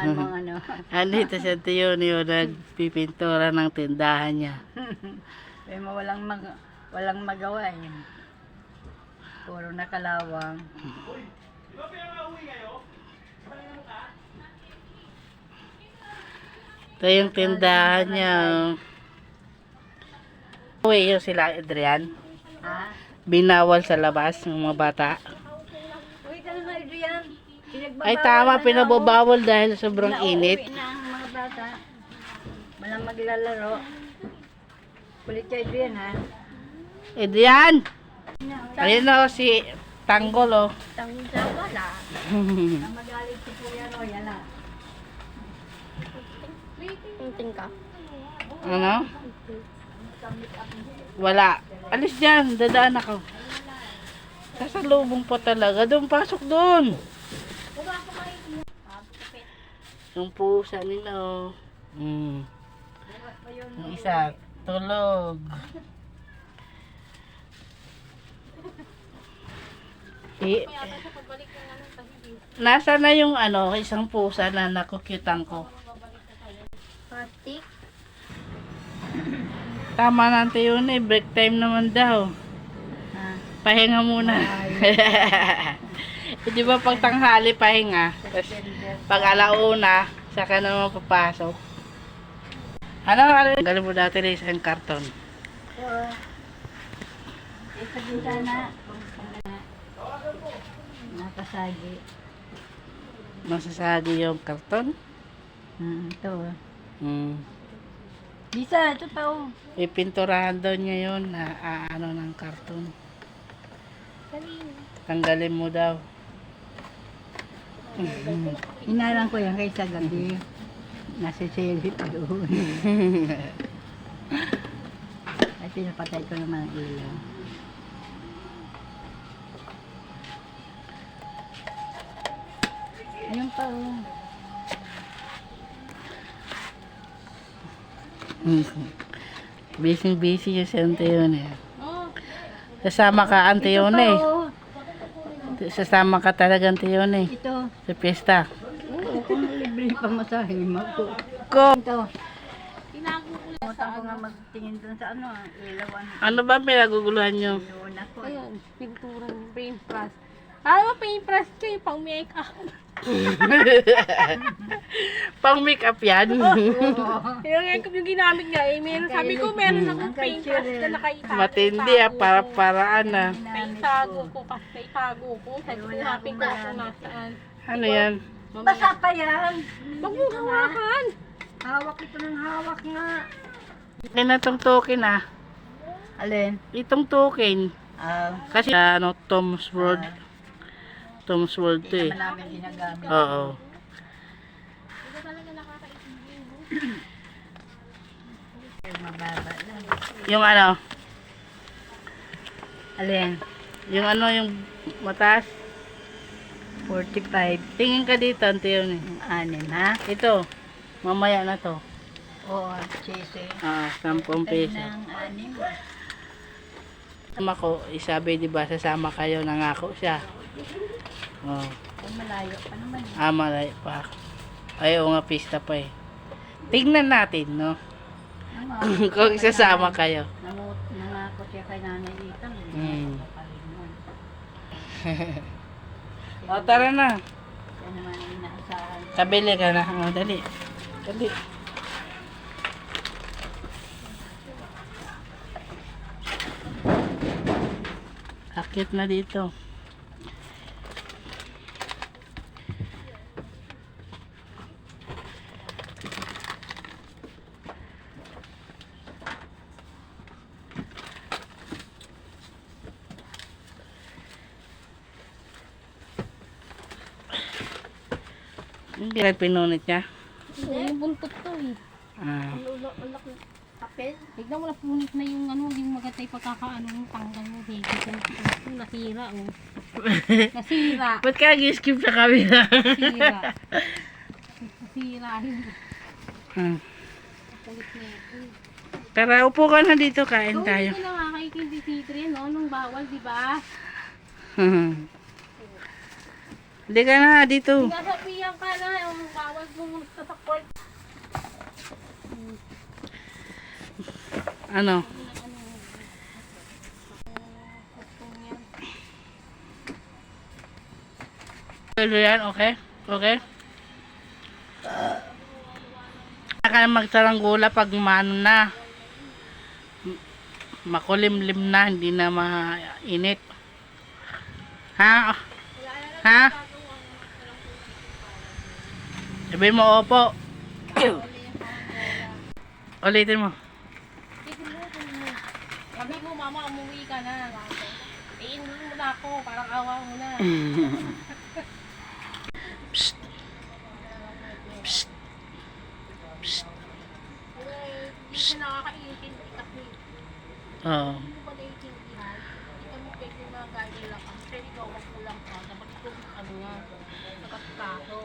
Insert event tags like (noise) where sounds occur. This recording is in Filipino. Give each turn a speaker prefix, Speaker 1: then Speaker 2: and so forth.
Speaker 1: Saan mo ano. (laughs)
Speaker 2: Andito si yung nagpipintura ng tindahan niya. (laughs)
Speaker 1: Mo walang mag walang magawa eh. Puro nakalawang.
Speaker 2: Ito yung tindahan niya. Uwi yung sila Adrian.
Speaker 1: Ha?
Speaker 2: Binawal sa labas ng mga bata.
Speaker 1: Uy, ka na Adrian.
Speaker 2: Ay tama, pinababawal dahil sobrang init.
Speaker 1: Na ang mga bata. Walang maglalaro. Kulit ka Adrian ha.
Speaker 2: Adrian! Ayun na oh, si Tanggol oh.
Speaker 1: Tangin sa wala. (laughs) Na magalit si Kuya Roy, ala.
Speaker 3: Tingting ka.
Speaker 2: Ano? Wala. Alis dyan, dadaan ako. Nasa lubong pa talaga. Doon, pasok doon. Yung pusa nila oh. Mm. Yung isa, tulog. I, nasa na yung ano, isang pusa na nakukyutan ko.
Speaker 3: Plastic.
Speaker 2: Tama na ante yun eh, break time naman daw.
Speaker 1: Ha?
Speaker 2: Pahinga muna. (laughs) Eh, Di ba pag tanghali pahinga, tapos pag alauna, saka naman papasok. Ano, ano? Galing mo dati na isang karton.
Speaker 1: So, isa din sana. Nakasagi.
Speaker 2: Masasagi yung karton.
Speaker 1: Hmm, ito.
Speaker 2: Hmm.
Speaker 1: Bisa, ito pa oh.
Speaker 2: Ipinturahan daw niya yun na ah, ano ng karton. Tanggalin mo daw.
Speaker 1: Inalang ko yan kaysa gabi. Pa doon. (laughs) Ay, pinapatay ko naman ang ilaw. Ayun pa oh.
Speaker 2: busy busy yung si Ante yun eh.
Speaker 3: Oh,
Speaker 2: Sasama ka Ante yun
Speaker 1: Ito pa
Speaker 2: eh. Sasama ka talaga Ante yun eh.
Speaker 1: Ito.
Speaker 2: Sa piyesta.
Speaker 1: Oo, kung libre pa masahe mo ko.
Speaker 2: Ko,
Speaker 1: Ito.
Speaker 3: tinago ko lang
Speaker 1: Pumunta ko nga magtingin dun sa ano, ano.
Speaker 2: ano ba pinaguguluhan nyo?
Speaker 1: Doon ako.
Speaker 3: Ayan, pintura ng paintbrush. Alam mo, paintbrush ko yung pang make-up. (laughs)
Speaker 2: Pang make up yan.
Speaker 3: Yung makeup yung ginamit niya, eh, meron, sabi ko, meron akong
Speaker 1: Cheryl.
Speaker 3: na nakaitago.
Speaker 2: Matindi ah, para paraan ah.
Speaker 3: Naitago ko, kasi naitago ko. Sabi ko, hanapin ko kung nasaan.
Speaker 2: Ano yan?
Speaker 1: Basa pa yan.
Speaker 3: Huwag mong hawakan.
Speaker 1: Hawak ito ng hawak nga.
Speaker 2: Akin na tong token ah.
Speaker 1: Alin?
Speaker 2: Itong token.
Speaker 1: Ah,
Speaker 2: Kasi ano, Tom's World. Tom's World to eh.
Speaker 1: namin ginagamit.
Speaker 2: Oo.
Speaker 1: Mababa lang.
Speaker 2: Yung ano,
Speaker 1: Alin?
Speaker 2: yung ano, yung mataas.
Speaker 1: 45.
Speaker 2: Tingin ka dito, ante yun eh.
Speaker 1: Anim, ha?
Speaker 2: Ito, mamaya na to.
Speaker 1: Oo, cheese.
Speaker 2: Ah, 10 peso.
Speaker 1: Ng anim.
Speaker 2: Sama ko, isabi di ba, sasama kayo, nangako siya. Oh,
Speaker 1: Ay, malayo pa naman.
Speaker 2: ah, malay pa. Ay, oo nga, pista pa eh. Tignan natin, no?
Speaker 1: Ang (clears throat)
Speaker 2: Kung isasama kayo.
Speaker 1: Nangako siya kay nanay dito.
Speaker 2: Hmm.
Speaker 1: Papalingon. (laughs)
Speaker 2: O, tara na.
Speaker 1: Yan naman ang inaasahan.
Speaker 2: Kabili ka na. O, dali. Dali. Akit na dito. Hindi na pinunit niya.
Speaker 3: Hindi, yung buntot to eh.
Speaker 2: Ah.
Speaker 3: Ang laki. Papel? Tignan mo na punit na yung ano, yung maganda yung pagkakaano ng tanggal mo. Ito, nasira oh. (laughs) Nasira.
Speaker 2: Ba't ka nag-skip sa kabila?
Speaker 3: Nasira. (laughs) Nasira.
Speaker 2: Hmm.
Speaker 3: Na.
Speaker 2: Tara, upo ka na dito. Kain tayo.
Speaker 3: Hindi ko na kay Kindy Citri, no? Nung bawal, di ba? (laughs)
Speaker 2: Hindi ka na dito.
Speaker 3: Nasabihan ka na, yung bawal mo
Speaker 2: Ano? Tulo yan, okay? Okay? Kaya magsaranggula pag maano na. Makulimlim na, hindi na mainit. Ha? Ha? Sabihin mo, opo. (coughs) Ulitin mo.
Speaker 3: Sabi mo, mama, umuwi ka na. Iinuwi mo na ako, parang awa mo na. (laughs)
Speaker 2: Psst. Psst. Psst.
Speaker 3: Psst. Ah. Oo. Pwede mga gagawin lang kasi
Speaker 2: ikaw makulang ka, dapat kung ano nga, nagkakaso.